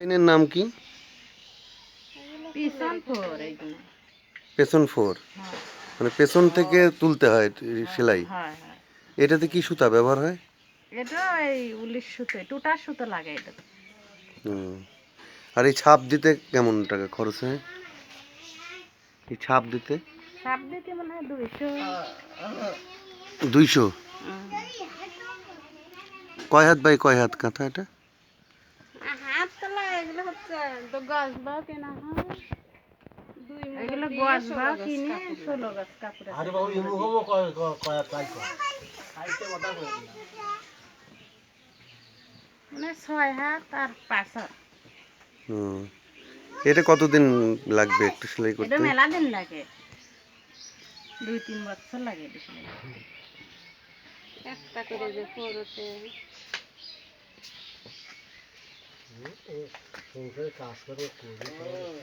ডিজাইনের নাম কি? পিছন ফোর মানে পেছন থেকে তুলতে হয় সেলাই। এটাতে কি সুতা ব্যবহার হয়? এটা এই উলিশ সুতো টুটার সুতো লাগে এটা হুম। আর এই ছাপ দিতে কেমন টাকা খরচ হয়? এই ছাপ দিতে? সাপ দিতে মনে হয় দুইশো। দুইশো? কয় হাত বাই কয় হাত কাঁথা এটা হাত তোলা এগুলো হচ্ছে তো গাছ বা কেনা হয়। এগুলো গাছ বা কিনে ষোলো গাছ কাপড় মানে ছয় হাত আর পাঁচ হাত। হুম। এটা কতদিন লাগবে একটু সেলাই করতে? এটা মেলা দিন লাগে। দুই তিন বছর লাগে এটা সেলাই করতে। একটা করে পরতে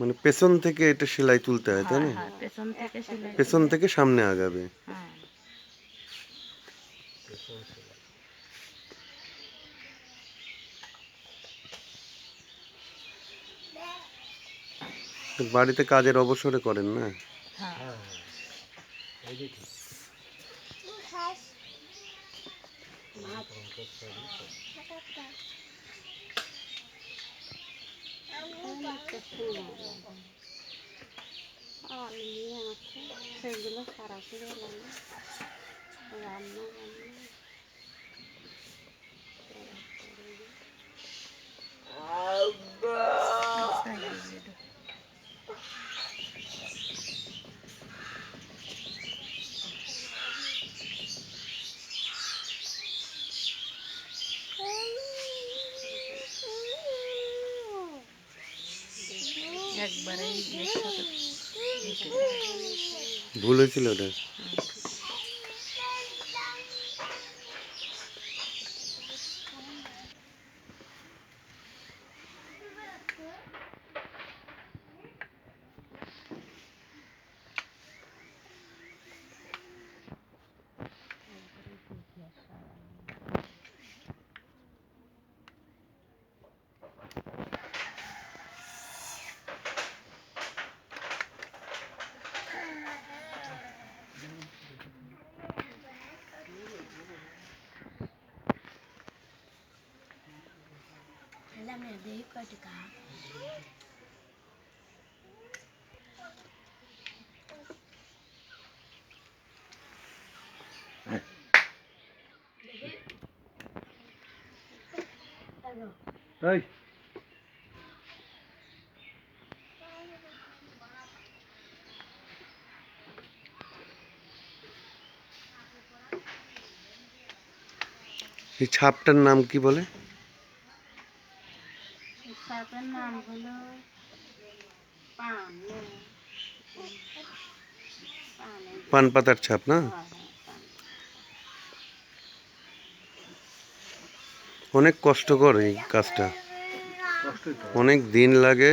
মানে পেছন থেকে এটা সেলাই তুলতে হয় তাই না? হ্যাঁ, পেছন থেকে পেছন থেকে সামনে আগাবে। হ্যাঁ। বাড়িতে কাজের অবসরে করেন না? হ্যাঁ। সেগুলো রান্না বান্না ভুল হয়েছিল ওটা? এই এই ছাপটার নাম কি বলে? সাপের নাম হলো পান পান পান পাতার ছাপ না? অনেক কষ্টকর এই কাজটা। অনেক দিন লাগে।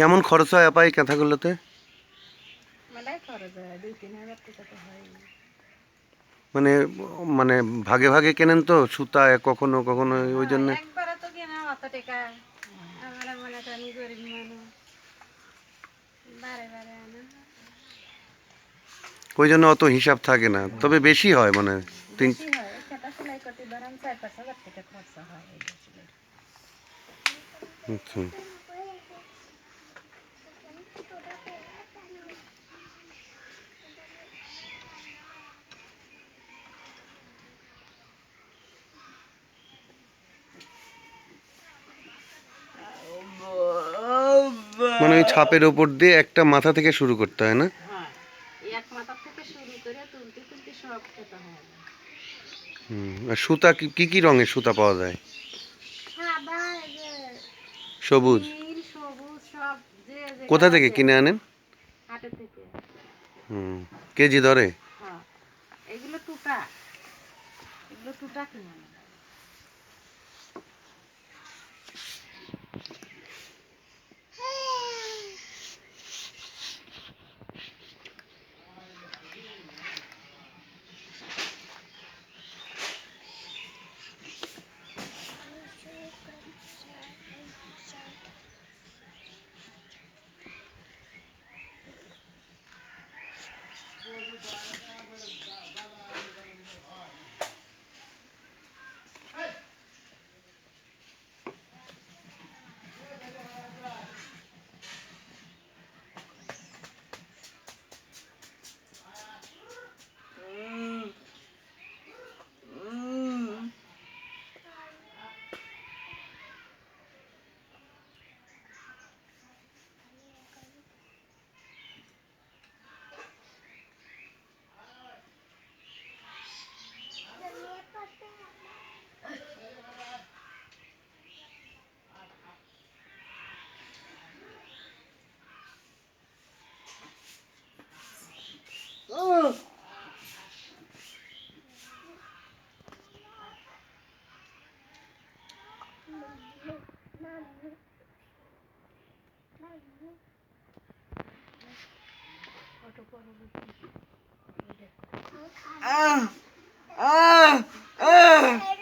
কেমন খরচ হয় আপা এই কাঁথাগুলোতে হয় হয় মানে মানে ভাগে ভাগে কেনেন তো সুতা কখনো কখনো ওই জন্য? মনে ওই জন্য অত হিসাব থাকে না। তবে বেশি হয় মানে তিন বেশি হয় সেটা সেলাই করতে ধরেন চার পাঁচ হাজার টাকা খরচা হয় এই বছরে। আচ্ছা মানে ওই ছাপের ওপর দিয়ে একটা মাথা থেকে শুরু করতে হয় না? হ্যাঁ এক মাথা থেকে শুরু করে তুলতে তুলতে সব খেতে হয়। হুম, আর সুতা কি কি রঙের সুতা পাওয়া যায়? সবুজ? কোথা থেকে কিনে আনেন? হুম কেজি ধরে হ্যাঁ এগুলো টুটা। এগুলো টুটা কিনে 嗯。嗯嗯。